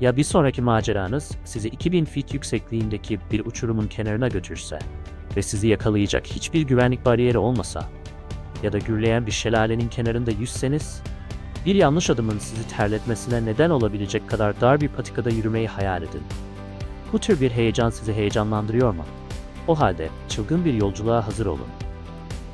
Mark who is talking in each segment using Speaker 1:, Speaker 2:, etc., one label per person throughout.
Speaker 1: Ya bir sonraki maceranız sizi 2000 feet yüksekliğindeki bir uçurumun kenarına götürse ve sizi yakalayacak hiçbir güvenlik bariyeri olmasa ya da gürleyen bir şelalenin kenarında yüzseniz bir yanlış adımın sizi terletmesine neden olabilecek kadar dar bir patikada yürümeyi hayal edin. Bu tür bir heyecan sizi heyecanlandırıyor mu? O halde çılgın bir yolculuğa hazır olun.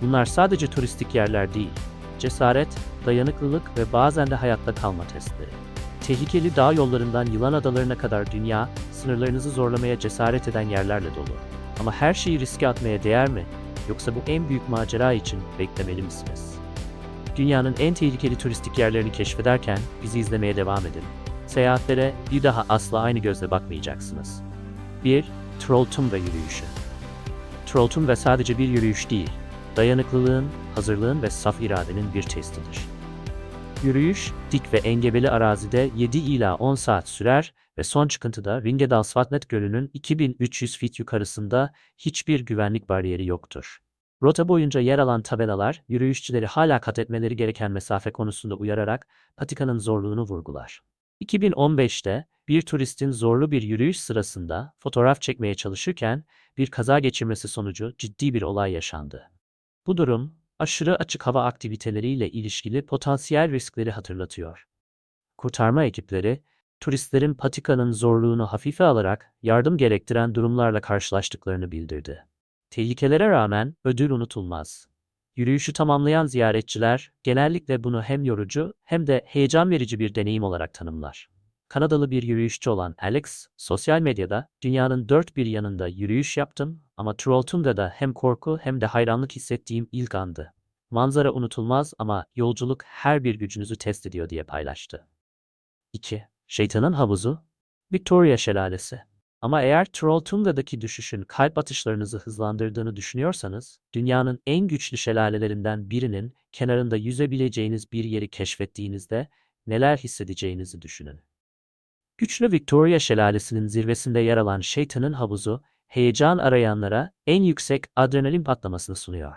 Speaker 1: Bunlar sadece turistik yerler değil, cesaret, dayanıklılık ve bazen de hayatta kalma testleri. Tehlikeli dağ yollarından yılan adalarına kadar dünya, sınırlarınızı zorlamaya cesaret eden yerlerle dolu. Ama her şeyi riske atmaya değer mi? Yoksa bu en büyük macera için beklemeli misiniz? Dünyanın en tehlikeli turistik yerlerini keşfederken bizi izlemeye devam edin. Seyahatlere bir daha asla aynı gözle bakmayacaksınız. 1. Trolltumba yürüyüşü. Trolltumba sadece bir yürüyüş değil, dayanıklılığın, hazırlığın ve saf iradenin bir testidir. Yürüyüş, dik ve engebeli arazide 7 ila 10 saat sürer ve son çıkıntıda Ringedal Svatnet Gölü'nün 2300 fit yukarısında hiçbir güvenlik bariyeri yoktur. Rota boyunca yer alan tabelalar, yürüyüşçüleri hala kat etmeleri gereken mesafe konusunda uyararak patikanın zorluğunu vurgular. 2015'te bir turistin zorlu bir yürüyüş sırasında fotoğraf çekmeye çalışırken bir kaza geçirmesi sonucu ciddi bir olay yaşandı. Bu durum, aşırı açık hava aktiviteleriyle ilişkili potansiyel riskleri hatırlatıyor. Kurtarma ekipleri, turistlerin patikanın zorluğunu hafife alarak yardım gerektiren durumlarla karşılaştıklarını bildirdi. Tehlikelere rağmen ödül unutulmaz. Yürüyüşü tamamlayan ziyaretçiler genellikle bunu hem yorucu hem de heyecan verici bir deneyim olarak tanımlar. Kanadalı bir yürüyüşçü olan Alex, sosyal medyada dünyanın dört bir yanında yürüyüş yaptım ama Trolltunda'da hem korku hem de hayranlık hissettiğim ilk andı. Manzara unutulmaz ama yolculuk her bir gücünüzü test ediyor diye paylaştı. 2. Şeytanın Havuzu Victoria Şelalesi Ama eğer Trolltunda'daki düşüşün kalp atışlarınızı hızlandırdığını düşünüyorsanız, dünyanın en güçlü şelalelerinden birinin kenarında yüzebileceğiniz bir yeri keşfettiğinizde neler hissedeceğinizi düşünün. Güçlü Victoria Şelalesi'nin zirvesinde yer alan Şeytanın Havuzu, heyecan arayanlara en yüksek adrenalin patlamasını sunuyor.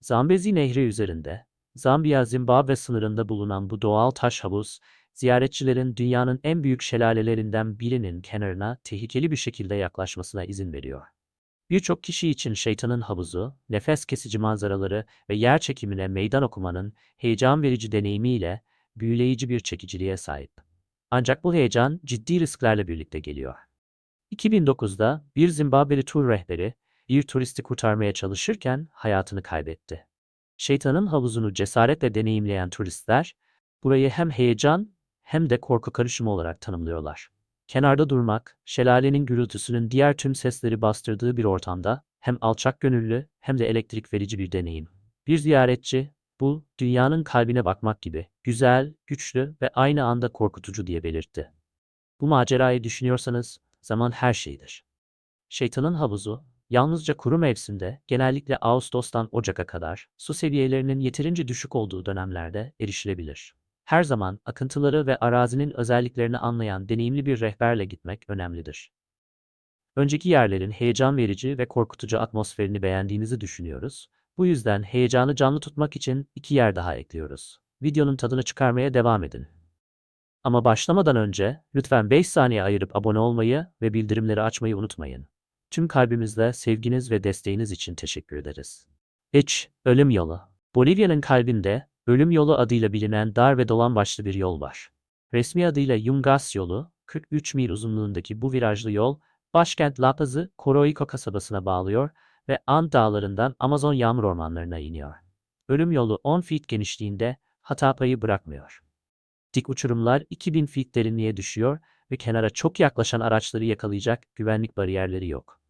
Speaker 1: Zambezi Nehri üzerinde, Zambiya-Zimbabwe sınırında bulunan bu doğal taş havuz, ziyaretçilerin dünyanın en büyük şelalelerinden birinin kenarına tehlikeli bir şekilde yaklaşmasına izin veriyor. Birçok kişi için şeytanın havuzu, nefes kesici manzaraları ve yer çekimine meydan okumanın heyecan verici deneyimiyle büyüleyici bir çekiciliğe sahip. Ancak bu heyecan ciddi risklerle birlikte geliyor. 2009'da bir Zimbabweli tur rehberi bir turisti kurtarmaya çalışırken hayatını kaybetti. Şeytanın havuzunu cesaretle deneyimleyen turistler burayı hem heyecan hem de korku karışımı olarak tanımlıyorlar. Kenarda durmak, şelalenin gürültüsünün diğer tüm sesleri bastırdığı bir ortamda hem alçak gönüllü hem de elektrik verici bir deneyim. Bir ziyaretçi, bu dünyanın kalbine bakmak gibi güzel, güçlü ve aynı anda korkutucu diye belirtti. Bu macerayı düşünüyorsanız zaman her şeydir. Şeytanın havuzu yalnızca kuru mevsimde genellikle Ağustos'tan Ocak'a kadar su seviyelerinin yeterince düşük olduğu dönemlerde erişilebilir. Her zaman akıntıları ve arazinin özelliklerini anlayan deneyimli bir rehberle gitmek önemlidir. Önceki yerlerin heyecan verici ve korkutucu atmosferini beğendiğinizi düşünüyoruz. Bu yüzden heyecanı canlı tutmak için iki yer daha ekliyoruz. Videonun tadını çıkarmaya devam edin. Ama başlamadan önce lütfen 5 saniye ayırıp abone olmayı ve bildirimleri açmayı unutmayın. Tüm kalbimizle sevginiz ve desteğiniz için teşekkür ederiz. 3. Ölüm Yolu Bolivya'nın kalbinde Ölüm Yolu adıyla bilinen dar ve dolan başlı bir yol var. Resmi adıyla Yungas Yolu, 43 mil uzunluğundaki bu virajlı yol, başkent La Paz'ı Coroico kasabasına bağlıyor ve Ant dağlarından Amazon yağmur ormanlarına iniyor. Ölüm yolu 10 feet genişliğinde hata payı bırakmıyor. Dik uçurumlar 2000 feet derinliğe düşüyor ve kenara çok yaklaşan araçları yakalayacak güvenlik bariyerleri yok.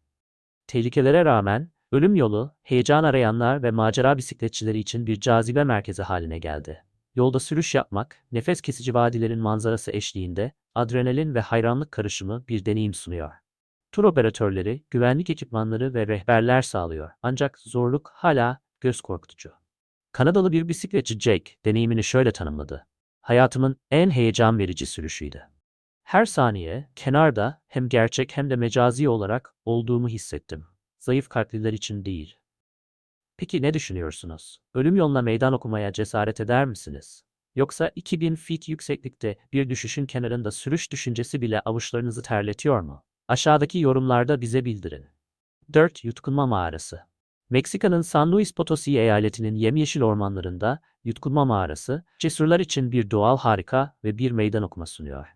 Speaker 1: Tehlikelere rağmen ölüm yolu, heyecan arayanlar ve macera bisikletçileri için bir cazibe merkezi haline geldi. Yolda sürüş yapmak, nefes kesici vadilerin manzarası eşliğinde adrenalin ve hayranlık karışımı bir deneyim sunuyor. Tur operatörleri, güvenlik ekipmanları ve rehberler sağlıyor. Ancak zorluk hala göz korkutucu. Kanadalı bir bisikletçi Jake deneyimini şöyle tanımladı. Hayatımın en heyecan verici sürüşüydü. Her saniye kenarda hem gerçek hem de mecazi olarak olduğumu hissettim. Zayıf kalpliler için değil. Peki ne düşünüyorsunuz? Ölüm yoluna meydan okumaya cesaret eder misiniz? Yoksa 2000 feet yükseklikte bir düşüşün kenarında sürüş düşüncesi bile avuçlarınızı terletiyor mu? Aşağıdaki yorumlarda bize bildirin. 4. Yutkunma Mağarası Meksika'nın San Luis Potosi eyaletinin yemyeşil ormanlarında Yutkunma Mağarası, cesurlar için bir doğal harika ve bir meydan okuma sunuyor.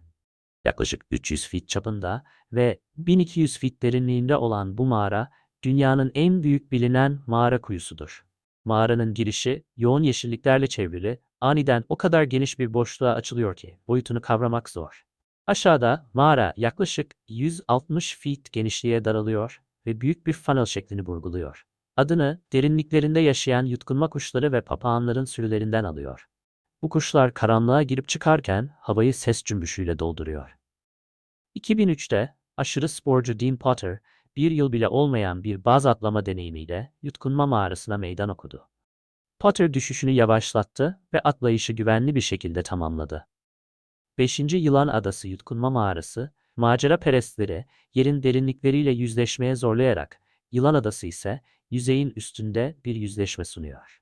Speaker 1: Yaklaşık 300 fit çapında ve 1200 fit derinliğinde olan bu mağara, dünyanın en büyük bilinen mağara kuyusudur. Mağaranın girişi yoğun yeşilliklerle çevrili, aniden o kadar geniş bir boşluğa açılıyor ki boyutunu kavramak zor. Aşağıda mağara yaklaşık 160 feet genişliğe daralıyor ve büyük bir funnel şeklini vurguluyor. Adını derinliklerinde yaşayan yutkunma kuşları ve papağanların sürülerinden alıyor. Bu kuşlar karanlığa girip çıkarken havayı ses cümbüşüyle dolduruyor. 2003'te aşırı sporcu Dean Potter, bir yıl bile olmayan bir baz atlama deneyimiyle yutkunma mağarasına meydan okudu. Potter düşüşünü yavaşlattı ve atlayışı güvenli bir şekilde tamamladı. 5. Yılan Adası Yutkunma Mağarası, macera perestleri yerin derinlikleriyle yüzleşmeye zorlayarak, Yılan Adası ise yüzeyin üstünde bir yüzleşme sunuyor.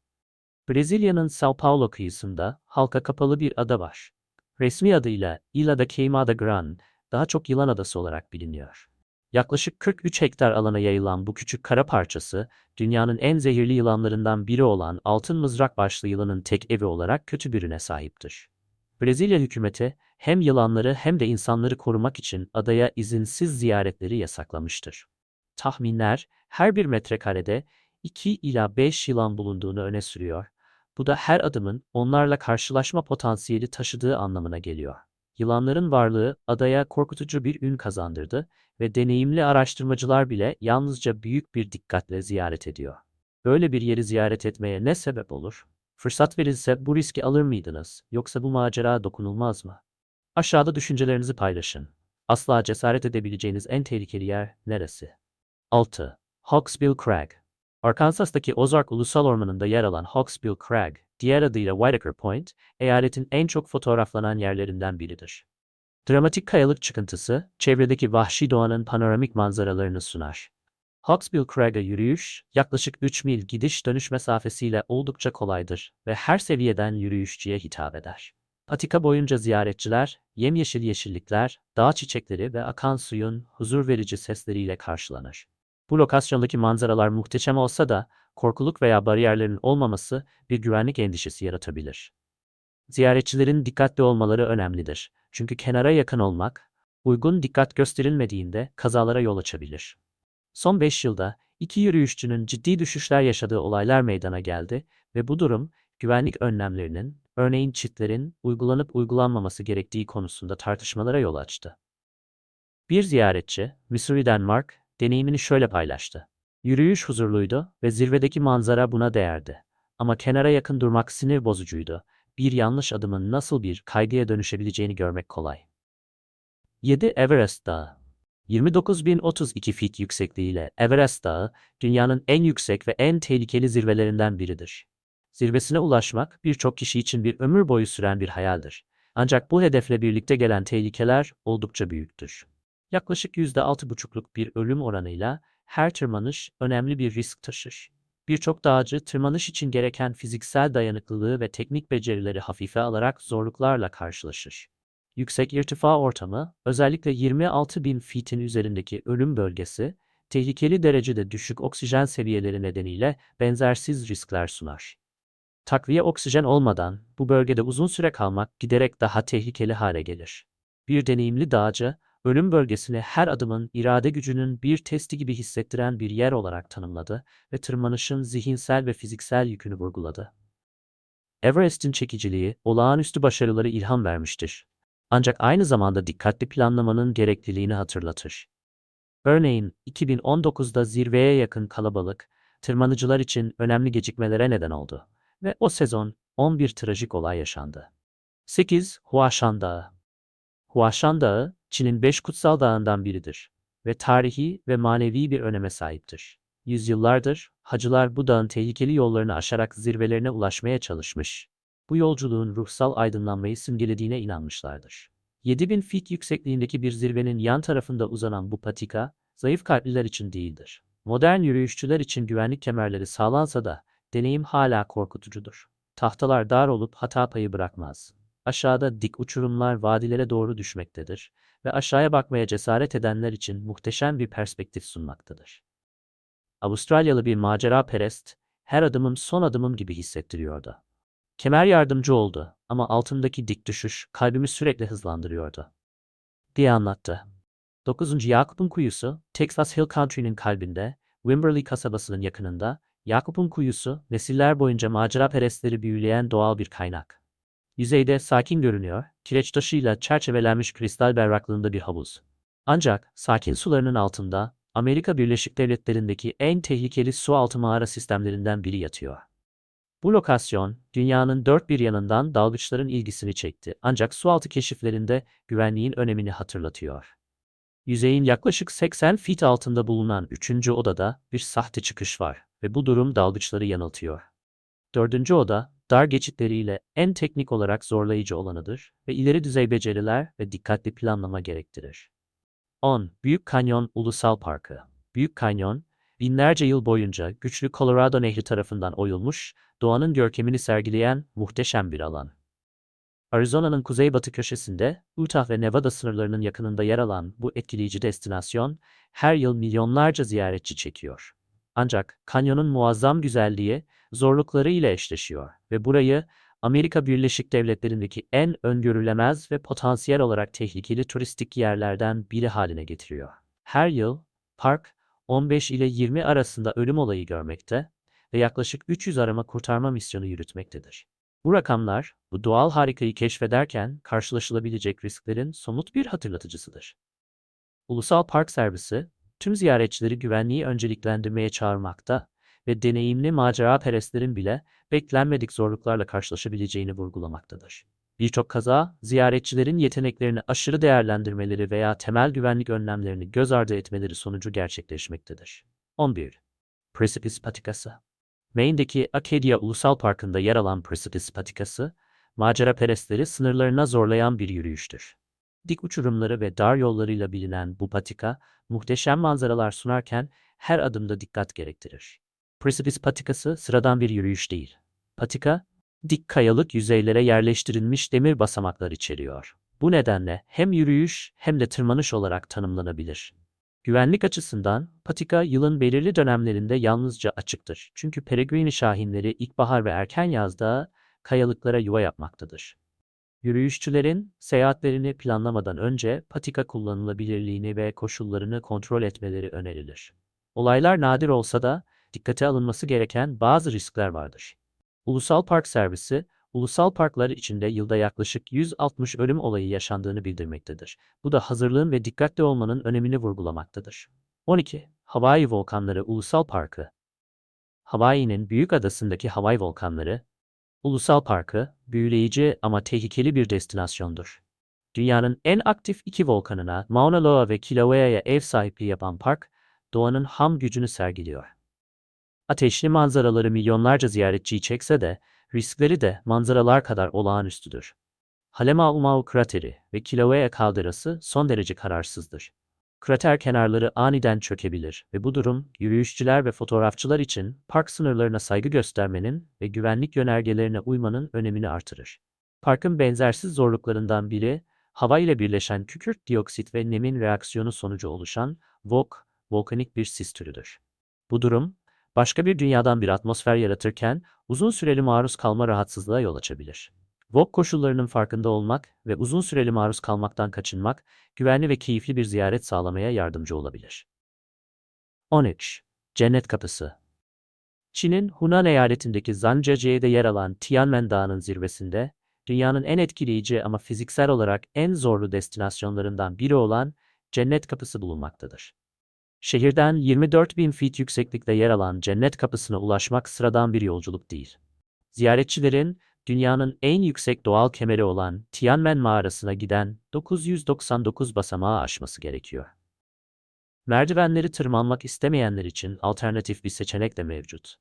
Speaker 1: Brezilya'nın São Paulo kıyısında halka kapalı bir ada var. Resmi adıyla Ilha da Queimada Grande, daha çok Yılan Adası olarak biliniyor. Yaklaşık 43 hektar alana yayılan bu küçük kara parçası, dünyanın en zehirli yılanlarından biri olan altın mızrak başlı yılanın tek evi olarak kötü birine sahiptir. Brezilya hükümeti hem yılanları hem de insanları korumak için adaya izinsiz ziyaretleri yasaklamıştır. Tahminler her bir metrekarede 2 ila 5 yılan bulunduğunu öne sürüyor. Bu da her adımın onlarla karşılaşma potansiyeli taşıdığı anlamına geliyor. Yılanların varlığı adaya korkutucu bir ün kazandırdı ve deneyimli araştırmacılar bile yalnızca büyük bir dikkatle ziyaret ediyor. Böyle bir yeri ziyaret etmeye ne sebep olur? Fırsat verilse bu riski alır mıydınız yoksa bu macera dokunulmaz mı? Aşağıda düşüncelerinizi paylaşın. Asla cesaret edebileceğiniz en tehlikeli yer neresi? 6. Hawksbill Crag Arkansas'taki Ozark Ulusal Ormanı'nda yer alan Hawksbill Crag, diğer adıyla Whitaker Point, eyaletin en çok fotoğraflanan yerlerinden biridir. Dramatik kayalık çıkıntısı, çevredeki vahşi doğanın panoramik manzaralarını sunar. Hawksbill Crag'a yürüyüş, yaklaşık 3 mil gidiş dönüş mesafesiyle oldukça kolaydır ve her seviyeden yürüyüşçüye hitap eder. Patika boyunca ziyaretçiler, yemyeşil yeşillikler, dağ çiçekleri ve akan suyun huzur verici sesleriyle karşılanır. Bu lokasyondaki manzaralar muhteşem olsa da korkuluk veya bariyerlerin olmaması bir güvenlik endişesi yaratabilir. Ziyaretçilerin dikkatli olmaları önemlidir. Çünkü kenara yakın olmak, uygun dikkat gösterilmediğinde kazalara yol açabilir. Son 5 yılda iki yürüyüşçünün ciddi düşüşler yaşadığı olaylar meydana geldi ve bu durum güvenlik önlemlerinin, örneğin çitlerin uygulanıp uygulanmaması gerektiği konusunda tartışmalara yol açtı. Bir ziyaretçi, Missouri'den Mark, deneyimini şöyle paylaştı. Yürüyüş huzurluydu ve zirvedeki manzara buna değerdi. Ama kenara yakın durmak sinir bozucuydu. Bir yanlış adımın nasıl bir kaygıya dönüşebileceğini görmek kolay. 7. Everest Dağı 29.032 fit yüksekliğiyle Everest Dağı, dünyanın en yüksek ve en tehlikeli zirvelerinden biridir. Zirvesine ulaşmak birçok kişi için bir ömür boyu süren bir hayaldir. Ancak bu hedefle birlikte gelen tehlikeler oldukça büyüktür. Yaklaşık %6,5'luk bir ölüm oranıyla her tırmanış önemli bir risk taşır. Birçok dağcı tırmanış için gereken fiziksel dayanıklılığı ve teknik becerileri hafife alarak zorluklarla karşılaşır. Yüksek irtifa ortamı, özellikle 26 bin feet'in üzerindeki ölüm bölgesi, tehlikeli derecede düşük oksijen seviyeleri nedeniyle benzersiz riskler sunar. Takviye oksijen olmadan bu bölgede uzun süre kalmak giderek daha tehlikeli hale gelir. Bir deneyimli dağcı, ölüm bölgesini her adımın irade gücünün bir testi gibi hissettiren bir yer olarak tanımladı ve tırmanışın zihinsel ve fiziksel yükünü vurguladı. Everest'in çekiciliği, olağanüstü başarıları ilham vermiştir. Ancak aynı zamanda dikkatli planlamanın gerekliliğini hatırlatır. Örneğin 2019'da zirveye yakın kalabalık, tırmanıcılar için önemli gecikmelere neden oldu ve o sezon 11 trajik olay yaşandı. 8. Huashan Dağı Huashan Dağı, Çin'in beş kutsal dağından biridir ve tarihi ve manevi bir öneme sahiptir. Yüzyıllardır hacılar bu dağın tehlikeli yollarını aşarak zirvelerine ulaşmaya çalışmış. Bu yolculuğun ruhsal aydınlanmayı simgelediğine inanmışlardır. 7000 fit yüksekliğindeki bir zirvenin yan tarafında uzanan bu patika, zayıf kalpliler için değildir. Modern yürüyüşçüler için güvenlik kemerleri sağlansa da deneyim hala korkutucudur. Tahtalar dar olup hata payı bırakmaz. Aşağıda dik uçurumlar vadilere doğru düşmektedir ve aşağıya bakmaya cesaret edenler için muhteşem bir perspektif sunmaktadır. Avustralyalı bir macera perest, her adımım son adımım gibi hissettiriyordu. Kemer yardımcı oldu ama altındaki dik düşüş kalbimi sürekli hızlandırıyordu. Diye anlattı. 9. Yakup'un kuyusu, Texas Hill Country'nin kalbinde, Wimberley kasabasının yakınında, Yakup'un kuyusu, nesiller boyunca macera perestleri büyüleyen doğal bir kaynak. Yüzeyde sakin görünüyor, kireç taşıyla çerçevelenmiş kristal berraklığında bir havuz. Ancak sakin sularının altında Amerika Birleşik Devletleri'ndeki en tehlikeli su altı mağara sistemlerinden biri yatıyor. Bu lokasyon, dünyanın dört bir yanından dalgıçların ilgisini çekti ancak sualtı keşiflerinde güvenliğin önemini hatırlatıyor. Yüzeyin yaklaşık 80 fit altında bulunan üçüncü odada bir sahte çıkış var ve bu durum dalgıçları yanıltıyor. Dördüncü oda, dar geçitleriyle en teknik olarak zorlayıcı olanıdır ve ileri düzey beceriler ve dikkatli planlama gerektirir. 10. Büyük Kanyon Ulusal Parkı Büyük Kanyon, binlerce yıl boyunca güçlü Colorado Nehri tarafından oyulmuş, doğanın görkemini sergileyen muhteşem bir alan. Arizona'nın kuzeybatı köşesinde, Utah ve Nevada sınırlarının yakınında yer alan bu etkileyici destinasyon, her yıl milyonlarca ziyaretçi çekiyor. Ancak kanyonun muazzam güzelliği zorlukları ile eşleşiyor ve burayı Amerika Birleşik Devletleri'ndeki en öngörülemez ve potansiyel olarak tehlikeli turistik yerlerden biri haline getiriyor. Her yıl park 15 ile 20 arasında ölüm olayı görmekte ve yaklaşık 300 arama kurtarma misyonu yürütmektedir. Bu rakamlar, bu doğal harikayı keşfederken karşılaşılabilecek risklerin somut bir hatırlatıcısıdır. Ulusal Park Servisi, tüm ziyaretçileri güvenliği önceliklendirmeye çağırmakta ve deneyimli macera perestlerin bile beklenmedik zorluklarla karşılaşabileceğini vurgulamaktadır. Birçok kaza, ziyaretçilerin yeteneklerini aşırı değerlendirmeleri veya temel güvenlik önlemlerini göz ardı etmeleri sonucu gerçekleşmektedir. 11. Precipice Patikası Maine'deki Acadia Ulusal Parkı'nda yer alan Precipice Patikası, macera perestleri sınırlarına zorlayan bir yürüyüştür. Dik uçurumları ve dar yollarıyla bilinen bu patika, muhteşem manzaralar sunarken her adımda dikkat gerektirir. Precipice patikası sıradan bir yürüyüş değil. Patika, dik kayalık yüzeylere yerleştirilmiş demir basamaklar içeriyor. Bu nedenle hem yürüyüş hem de tırmanış olarak tanımlanabilir. Güvenlik açısından patika yılın belirli dönemlerinde yalnızca açıktır. Çünkü peregrini şahinleri ilkbahar ve erken yazda kayalıklara yuva yapmaktadır. Yürüyüşçülerin seyahatlerini planlamadan önce patika kullanılabilirliğini ve koşullarını kontrol etmeleri önerilir. Olaylar nadir olsa da dikkate alınması gereken bazı riskler vardır. Ulusal Park Servisi, ulusal parklar içinde yılda yaklaşık 160 ölüm olayı yaşandığını bildirmektedir. Bu da hazırlığın ve dikkatli olmanın önemini vurgulamaktadır. 12. Hawaii Volkanları Ulusal Parkı Hawaii'nin büyük adasındaki Hawaii volkanları, Ulusal Parkı, büyüleyici ama tehlikeli bir destinasyondur. Dünyanın en aktif iki volkanına Mauna Loa ve Kilauea'ya ev sahipliği yapan park, doğanın ham gücünü sergiliyor. Ateşli manzaraları milyonlarca ziyaretçiyi çekse de, riskleri de manzaralar kadar olağanüstüdür. Halemaumau krateri ve Kilauea kalderası son derece kararsızdır. Krater kenarları aniden çökebilir ve bu durum yürüyüşçüler ve fotoğrafçılar için park sınırlarına saygı göstermenin ve güvenlik yönergelerine uymanın önemini artırır. Parkın benzersiz zorluklarından biri, hava ile birleşen kükürt dioksit ve nemin reaksiyonu sonucu oluşan VOC, volkanik bir sis türüdür. Bu durum, başka bir dünyadan bir atmosfer yaratırken uzun süreli maruz kalma rahatsızlığa yol açabilir. VOG koşullarının farkında olmak ve uzun süreli maruz kalmaktan kaçınmak, güvenli ve keyifli bir ziyaret sağlamaya yardımcı olabilir. 13. Cennet Kapısı Çin'in Hunan eyaletindeki Zhangjiajie'de yer alan Tianmen Dağı'nın zirvesinde, dünyanın en etkileyici ama fiziksel olarak en zorlu destinasyonlarından biri olan Cennet Kapısı bulunmaktadır. Şehirden 24 bin feet yükseklikte yer alan Cennet Kapısı'na ulaşmak sıradan bir yolculuk değil. Ziyaretçilerin dünyanın en yüksek doğal kemeri olan Tianmen mağarasına giden 999 basamağı aşması gerekiyor. Merdivenleri tırmanmak istemeyenler için alternatif bir seçenek de mevcut.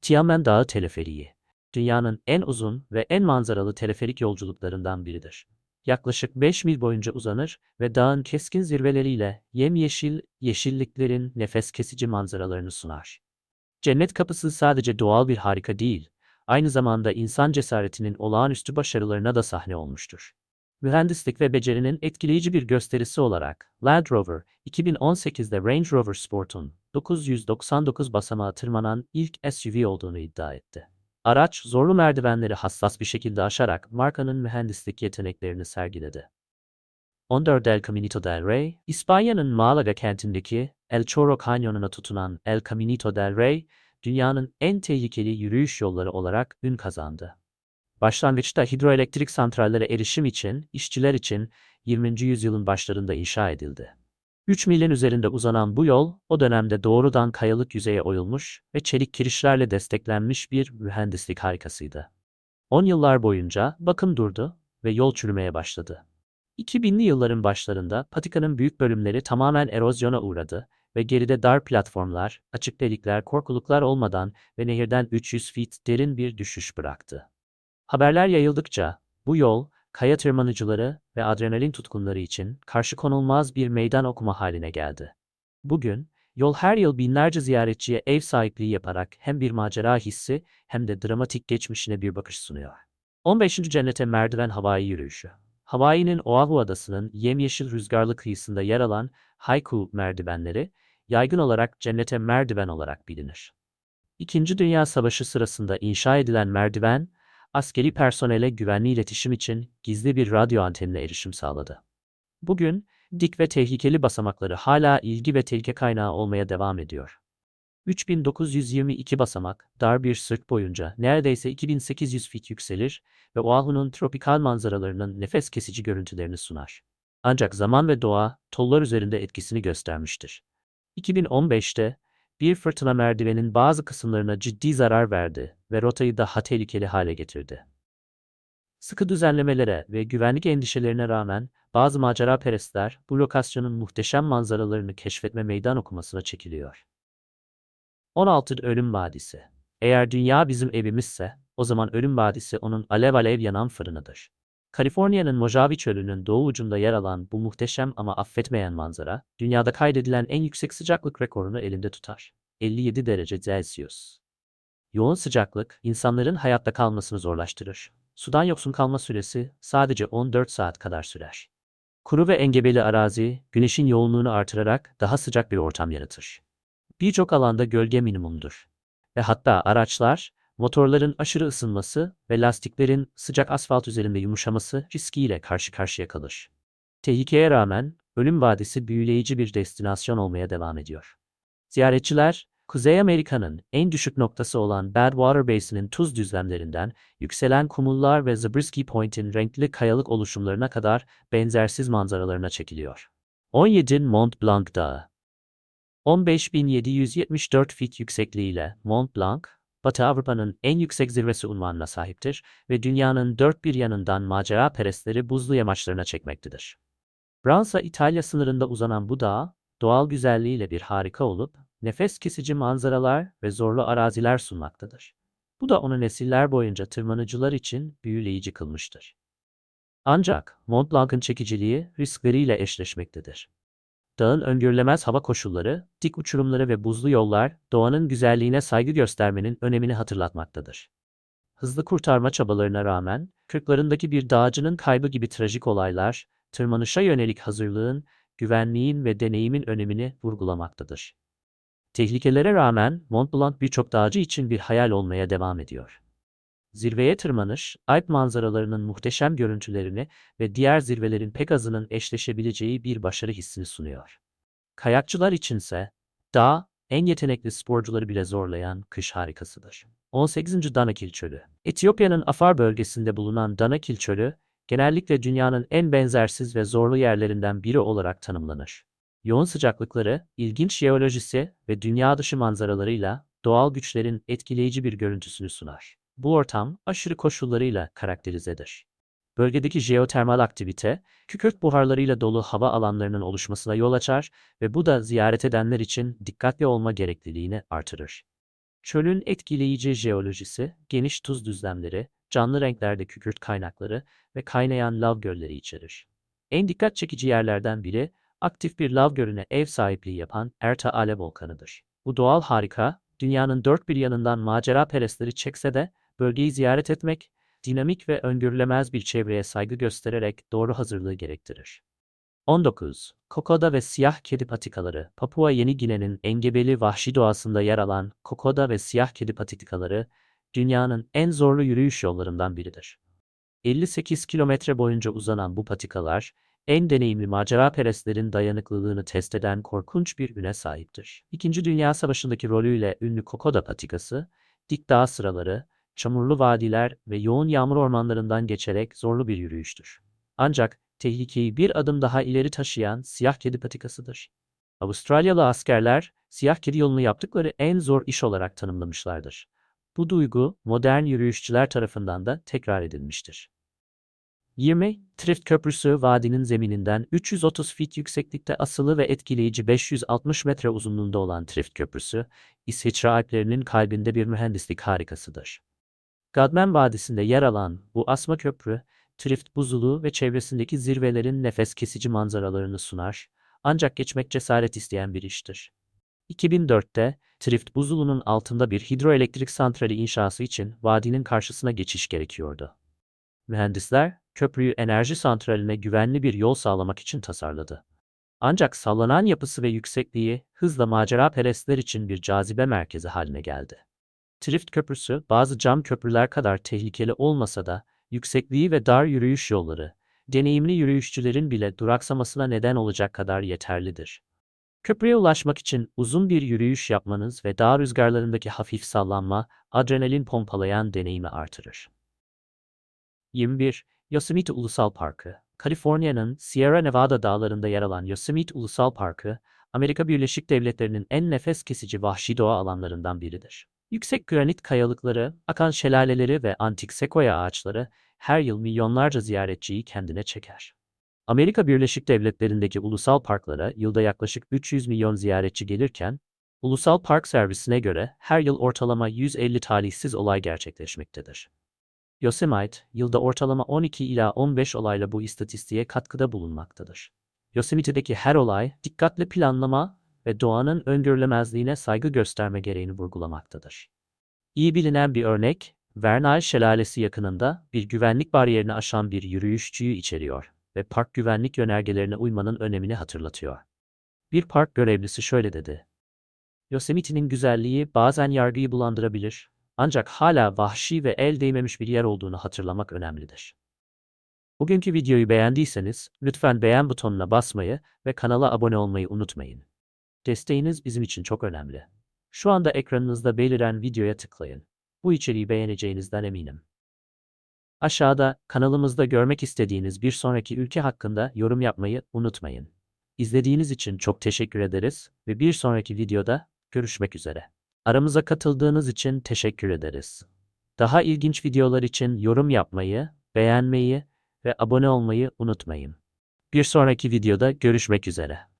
Speaker 1: Tianmen Dağı Teleferiği, dünyanın en uzun ve en manzaralı teleferik yolculuklarından biridir. Yaklaşık 5 mil boyunca uzanır ve dağın keskin zirveleriyle yemyeşil yeşilliklerin nefes kesici manzaralarını sunar. Cennet kapısı sadece doğal bir harika değil, aynı zamanda insan cesaretinin olağanüstü başarılarına da sahne olmuştur. Mühendislik ve becerinin etkileyici bir gösterisi olarak Land Rover, 2018'de Range Rover Sport'un 999 basamağa tırmanan ilk SUV olduğunu iddia etti. Araç, zorlu merdivenleri hassas bir şekilde aşarak markanın mühendislik yeteneklerini sergiledi. 14 El Caminito del Rey, İspanya'nın Malaga kentindeki El Chorro Kanyonu'na tutunan El Caminito del Rey, dünyanın en tehlikeli yürüyüş yolları olarak ün kazandı. Başlangıçta hidroelektrik santrallere erişim için, işçiler için 20. yüzyılın başlarında inşa edildi. 3 milin üzerinde uzanan bu yol, o dönemde doğrudan kayalık yüzeye oyulmuş ve çelik kirişlerle desteklenmiş bir mühendislik harikasıydı. 10 yıllar boyunca bakım durdu ve yol çürümeye başladı. 2000'li yılların başlarında patikanın büyük bölümleri tamamen erozyona uğradı ve geride dar platformlar, açık delikler, korkuluklar olmadan ve nehirden 300 feet derin bir düşüş bıraktı. Haberler yayıldıkça bu yol, kaya tırmanıcıları ve adrenalin tutkunları için karşı konulmaz bir meydan okuma haline geldi. Bugün, yol her yıl binlerce ziyaretçiye ev sahipliği yaparak hem bir macera hissi hem de dramatik geçmişine bir bakış sunuyor. 15. Cennete Merdiven Havai Yürüyüşü Hawaii'nin Oahu Adası'nın yemyeşil rüzgarlı kıyısında yer alan Haiku merdivenleri, yaygın olarak cennete merdiven olarak bilinir. İkinci Dünya Savaşı sırasında inşa edilen merdiven, askeri personele güvenli iletişim için gizli bir radyo antenine erişim sağladı. Bugün, dik ve tehlikeli basamakları hala ilgi ve tehlike kaynağı olmaya devam ediyor. 3922 basamak, dar bir sırt boyunca neredeyse 2800 fit yükselir ve Oahu'nun tropikal manzaralarının nefes kesici görüntülerini sunar. Ancak zaman ve doğa, tollar üzerinde etkisini göstermiştir. 2015'te bir fırtına merdivenin bazı kısımlarına ciddi zarar verdi ve rotayı daha tehlikeli hale getirdi. Sıkı düzenlemelere ve güvenlik endişelerine rağmen bazı macera perestler bu lokasyonun muhteşem manzaralarını keşfetme meydan okumasına çekiliyor. 16 Ölüm Vadisi Eğer dünya bizim evimizse, o zaman Ölüm Vadisi onun alev alev yanan fırınıdır. Kaliforniya'nın Mojave Çölü'nün doğu ucunda yer alan bu muhteşem ama affetmeyen manzara, dünyada kaydedilen en yüksek sıcaklık rekorunu elinde tutar. 57 derece Celsius. Yoğun sıcaklık, insanların hayatta kalmasını zorlaştırır. Sudan yoksun kalma süresi sadece 14 saat kadar sürer. Kuru ve engebeli arazi, güneşin yoğunluğunu artırarak daha sıcak bir ortam yaratır. Birçok alanda gölge minimumdur. Ve hatta araçlar, motorların aşırı ısınması ve lastiklerin sıcak asfalt üzerinde yumuşaması riskiyle karşı karşıya kalır. Tehlikeye rağmen Ölüm Vadisi büyüleyici bir destinasyon olmaya devam ediyor. Ziyaretçiler, Kuzey Amerika'nın en düşük noktası olan Badwater Basin'in tuz düzlemlerinden yükselen kumullar ve Zabriskie Point'in renkli kayalık oluşumlarına kadar benzersiz manzaralarına çekiliyor. 17 Mont Blanc Dağı 15.774 fit yüksekliğiyle Mont Blanc, Batı Avrupa'nın en yüksek zirvesi unvanına sahiptir ve dünyanın dört bir yanından macera perestleri buzlu yamaçlarına çekmektedir. Fransa-İtalya sınırında uzanan bu dağ, doğal güzelliğiyle bir harika olup, nefes kesici manzaralar ve zorlu araziler sunmaktadır. Bu da onu nesiller boyunca tırmanıcılar için büyüleyici kılmıştır. Ancak Mont Blanc'ın çekiciliği riskleriyle eşleşmektedir. Dağın öngörülemez hava koşulları, dik uçurumları ve buzlu yollar doğanın güzelliğine saygı göstermenin önemini hatırlatmaktadır. Hızlı kurtarma çabalarına rağmen, kırklarındaki bir dağcının kaybı gibi trajik olaylar, tırmanışa yönelik hazırlığın, güvenliğin ve deneyimin önemini vurgulamaktadır. Tehlikelere rağmen Mont Blanc birçok dağcı için bir hayal olmaya devam ediyor. Zirveye tırmanış, Alp manzaralarının muhteşem görüntülerini ve diğer zirvelerin pek azının eşleşebileceği bir başarı hissini sunuyor. Kayakçılar içinse, dağ, en yetenekli sporcuları bile zorlayan kış harikasıdır. 18. Danakil Çölü Etiyopya'nın Afar bölgesinde bulunan Danakil Çölü, genellikle dünyanın en benzersiz ve zorlu yerlerinden biri olarak tanımlanır. Yoğun sıcaklıkları, ilginç jeolojisi ve dünya dışı manzaralarıyla doğal güçlerin etkileyici bir görüntüsünü sunar. Bu ortam aşırı koşullarıyla karakterizedir. Bölgedeki jeotermal aktivite, kükürt buharlarıyla dolu hava alanlarının oluşmasına yol açar ve bu da ziyaret edenler için dikkatli olma gerekliliğini artırır. Çölün etkileyici jeolojisi, geniş tuz düzlemleri, canlı renklerde kükürt kaynakları ve kaynayan lav gölleri içerir. En dikkat çekici yerlerden biri, aktif bir lav gölüne ev sahipliği yapan Erta Ale volkanıdır. Bu doğal harika, dünyanın dört bir yanından macera perestleri çekse de bölgeyi ziyaret etmek, dinamik ve öngörülemez bir çevreye saygı göstererek doğru hazırlığı gerektirir. 19. Kokoda ve siyah kedi patikaları Papua Yeni Gine'nin engebeli vahşi doğasında yer alan kokoda ve siyah kedi patikaları dünyanın en zorlu yürüyüş yollarından biridir. 58 kilometre boyunca uzanan bu patikalar, en deneyimli maceraperestlerin dayanıklılığını test eden korkunç bir üne sahiptir. İkinci Dünya Savaşı'ndaki rolüyle ünlü Kokoda patikası, dik dağ sıraları, çamurlu vadiler ve yoğun yağmur ormanlarından geçerek zorlu bir yürüyüştür. Ancak tehlikeyi bir adım daha ileri taşıyan siyah kedi patikasıdır. Avustralyalı askerler, siyah kedi yolunu yaptıkları en zor iş olarak tanımlamışlardır. Bu duygu modern yürüyüşçüler tarafından da tekrar edilmiştir. 20. Trift Köprüsü vadinin zemininden 330 feet yükseklikte asılı ve etkileyici 560 metre uzunluğunda olan Trift Köprüsü, İsviçre Alplerinin kalbinde bir mühendislik harikasıdır. Godman Vadisi'nde yer alan bu asma köprü, Trift buzulu ve çevresindeki zirvelerin nefes kesici manzaralarını sunar, ancak geçmek cesaret isteyen bir iştir. 2004'te Trift buzulunun altında bir hidroelektrik santrali inşası için vadinin karşısına geçiş gerekiyordu. Mühendisler, köprüyü enerji santraline güvenli bir yol sağlamak için tasarladı. Ancak sallanan yapısı ve yüksekliği hızla macera perestler için bir cazibe merkezi haline geldi. Trift Köprüsü bazı cam köprüler kadar tehlikeli olmasa da yüksekliği ve dar yürüyüş yolları, deneyimli yürüyüşçülerin bile duraksamasına neden olacak kadar yeterlidir. Köprüye ulaşmak için uzun bir yürüyüş yapmanız ve dağ rüzgarlarındaki hafif sallanma, adrenalin pompalayan deneyimi artırır. 21. Yosemite Ulusal Parkı Kaliforniya'nın Sierra Nevada dağlarında yer alan Yosemite Ulusal Parkı, Amerika Birleşik Devletleri'nin en nefes kesici vahşi doğa alanlarından biridir. Yüksek granit kayalıkları, akan şelaleleri ve antik sekoya ağaçları her yıl milyonlarca ziyaretçiyi kendine çeker. Amerika Birleşik Devletleri'ndeki ulusal parklara yılda yaklaşık 300 milyon ziyaretçi gelirken, Ulusal Park Servisi'ne göre her yıl ortalama 150 talihsiz olay gerçekleşmektedir. Yosemite, yılda ortalama 12 ila 15 olayla bu istatistiğe katkıda bulunmaktadır. Yosemite'deki her olay, dikkatli planlama ve doğanın öngörülemezliğine saygı gösterme gereğini vurgulamaktadır. İyi bilinen bir örnek, Vernal Şelalesi yakınında bir güvenlik bariyerini aşan bir yürüyüşçüyü içeriyor ve park güvenlik yönergelerine uymanın önemini hatırlatıyor. Bir park görevlisi şöyle dedi. Yosemite'nin güzelliği bazen yargıyı bulandırabilir ancak hala vahşi ve el değmemiş bir yer olduğunu hatırlamak önemlidir. Bugünkü videoyu beğendiyseniz lütfen beğen butonuna basmayı ve kanala abone olmayı unutmayın. Desteğiniz bizim için çok önemli. Şu anda ekranınızda beliren videoya tıklayın. Bu içeriği beğeneceğinizden eminim. Aşağıda kanalımızda görmek istediğiniz bir sonraki ülke hakkında yorum yapmayı unutmayın. İzlediğiniz için çok teşekkür ederiz ve bir sonraki videoda görüşmek üzere. Aramıza katıldığınız için teşekkür ederiz. Daha ilginç videolar için yorum yapmayı, beğenmeyi ve abone olmayı unutmayın. Bir sonraki videoda görüşmek üzere.